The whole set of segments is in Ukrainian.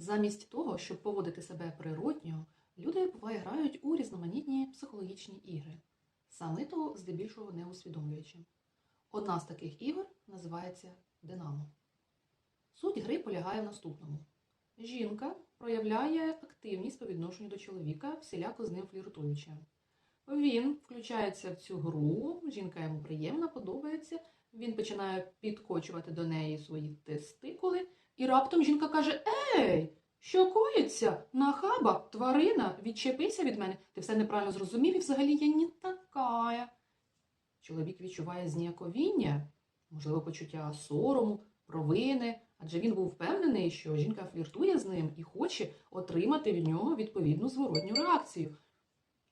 Замість того, щоб поводити себе природньо, люди буває грають у різноманітні психологічні ігри, саме то здебільшого не усвідомлюючи. Одна з таких ігор називається Динамо. Суть гри полягає в наступному: жінка проявляє активність по відношенню до чоловіка, всіляко з ним фліртуючи. Він включається в цю гру, жінка йому приємна, подобається. Він починає підкочувати до неї свої тестикули, і раптом жінка каже: Ей, що коїться? Нахаба, тварина, відчепися від мене. Ти все неправильно зрозумів, і взагалі я не така. Чоловік відчуває зніяковіння, можливо, почуття сорому, провини, адже він був впевнений, що жінка фліртує з ним і хоче отримати від нього відповідну зворотню реакцію.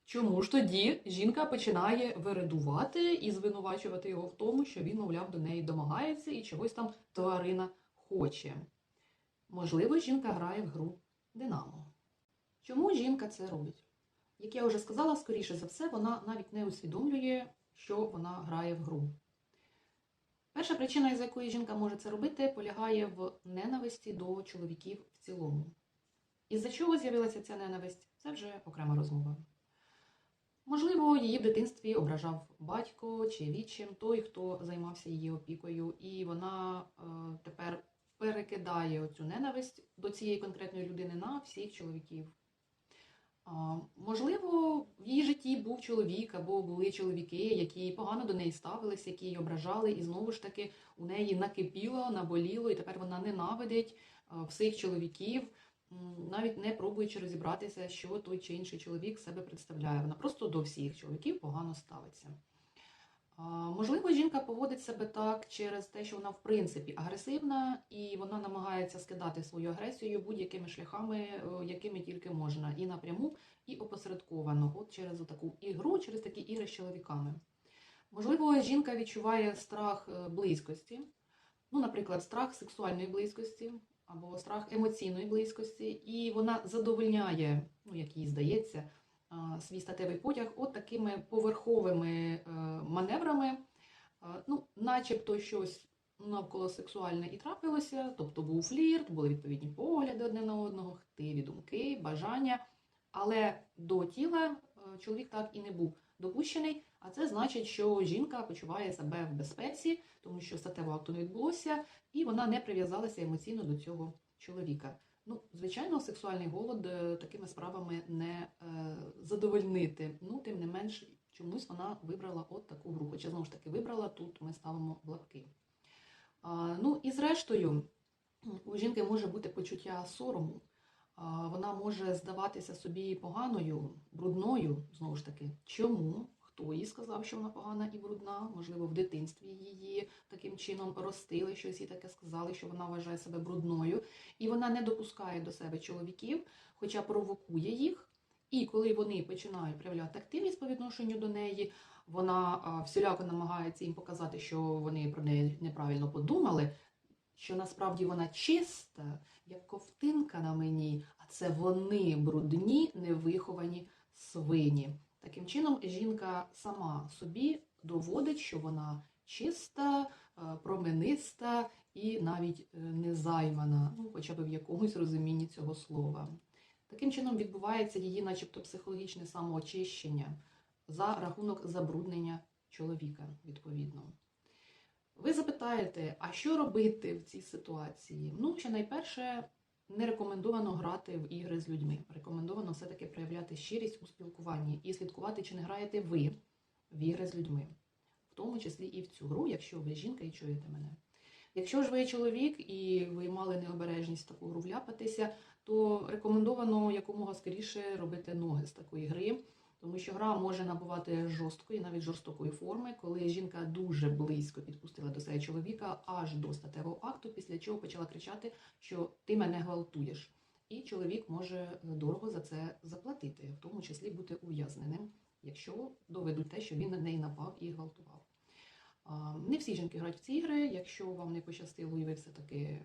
Чому ж тоді жінка починає вирадувати і звинувачувати його в тому, що він, мовляв, до неї домагається і чогось там тварина хоче? Можливо, жінка грає в гру Динамо. Чому жінка це робить? Як я вже сказала, скоріше за все, вона навіть не усвідомлює, що вона грає в гру. Перша причина, із якої жінка може це робити, полягає в ненависті до чоловіків в цілому. Із-за чого з'явилася ця ненависть, це вже окрема розмова. Можливо, її в дитинстві ображав батько чи відчим, той, хто займався її опікою, і вона е, тепер перекидає оцю ненависть до цієї конкретної людини на всіх чоловіків. Можливо, в її житті був чоловік або були чоловіки, які погано до неї ставились, які її ображали, і знову ж таки у неї накипіло, наболіло, і тепер вона ненавидить всіх чоловіків, навіть не пробуючи розібратися, що той чи інший чоловік себе представляє. Вона просто до всіх чоловіків погано ставиться. Можливо, жінка поводить себе так через те, що вона в принципі агресивна, і вона намагається скидати свою агресію будь-якими шляхами, е, якими тільки можна, і напряму, і опосередковано, от через таку ігру, через такі ігри з чоловіками. Можливо, жінка відчуває страх е, близькості, ну, наприклад, страх сексуальної близькості або страх емоційної близькості, і вона задовольняє, ну як їй здається, свій статевий потяг от такими поверховими е, маневрами, ну, начебто щось навколо сексуальне і трапилося, тобто був флірт, були відповідні погляди одне на одного, хтиві думки, бажання. Але до тіла е, чоловік так і не був допущений, а це значить, що жінка почуває себе в безпеці, тому що статевого акту не відбулося, і вона не прив'язалася емоційно до цього чоловіка. Ну, звичайно, сексуальний голод е, такими справами не е, задовольнити. Ну, тим не менш, чомусь вона вибрала от таку гру. Хоча знову ж таки вибрала, тут ми ставимо лапки. Ну і зрештою, у жінки може бути почуття сорому. Вона може здаватися собі поганою, брудною, знову ж таки. Чому? Хто їй сказав, що вона погана і брудна? Можливо, в дитинстві її таким чином ростили, щось їй таке сказали, що вона вважає себе брудною. І вона не допускає до себе чоловіків, хоча провокує їх. І коли вони починають проявляти активність по відношенню до неї, вона всіляко намагається їм показати, що вони про неї неправильно подумали, що насправді вона чиста, як ковтинка на мені, а це вони брудні, невиховані свині. Таким чином, жінка сама собі доводить, що вона чиста, е, промениста і навіть е, незаймана, ну, хоча б в якомусь розумінні цього слова. Таким чином відбувається її, начебто, психологічне самоочищення за рахунок забруднення чоловіка, відповідно. Ви запитаєте, а що робити в цій ситуації? Ну, що найперше, не рекомендовано грати в ігри з людьми. Рекомендовано все-таки проявляти щирість у спілкуванні і слідкувати, чи не граєте ви в ігри з людьми, в тому числі і в цю гру, якщо ви жінка і чуєте мене. Якщо ж ви чоловік і ви мали необережність таку гру вляпатися, то рекомендовано якомога скоріше робити ноги з такої гри, тому що гра може набувати жорсткої, навіть жорстокої форми, коли жінка дуже близько підпустила до себе чоловіка аж до статевого акту, після чого почала кричати, що ти мене гвалтуєш. І чоловік може дорого за це заплатити, в тому числі бути ув'язненим, якщо доведуть те, що він на неї напав і гвалтував. Не всі жінки грають в ці ігри. Якщо вам не пощастило і ви все-таки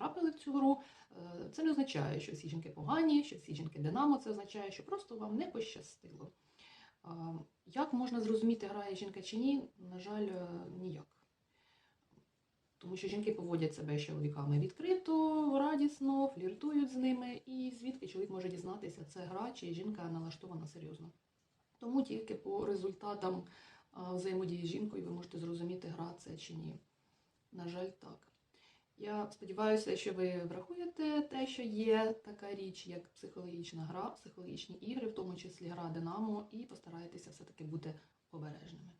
потрапили в цю гру, е, це не означає, що всі жінки погані, що всі жінки динамо, це означає, що просто вам не пощастило. Як можна зрозуміти, грає жінка чи ні? На жаль, е, ніяк. Тому що жінки поводять себе з чоловіками відкрито, радісно, фліртують з ними, і звідки чоловік може дізнатися, це гра чи жінка налаштована серйозно. Тому тільки по результатам взаємодії з жінкою ви можете зрозуміти, гра це чи ні. На жаль, так. Я сподіваюся, що ви врахуєте те, що є така річ, як психологічна гра, психологічні ігри, в тому числі гра Динамо, і постараєтеся все-таки бути обережними.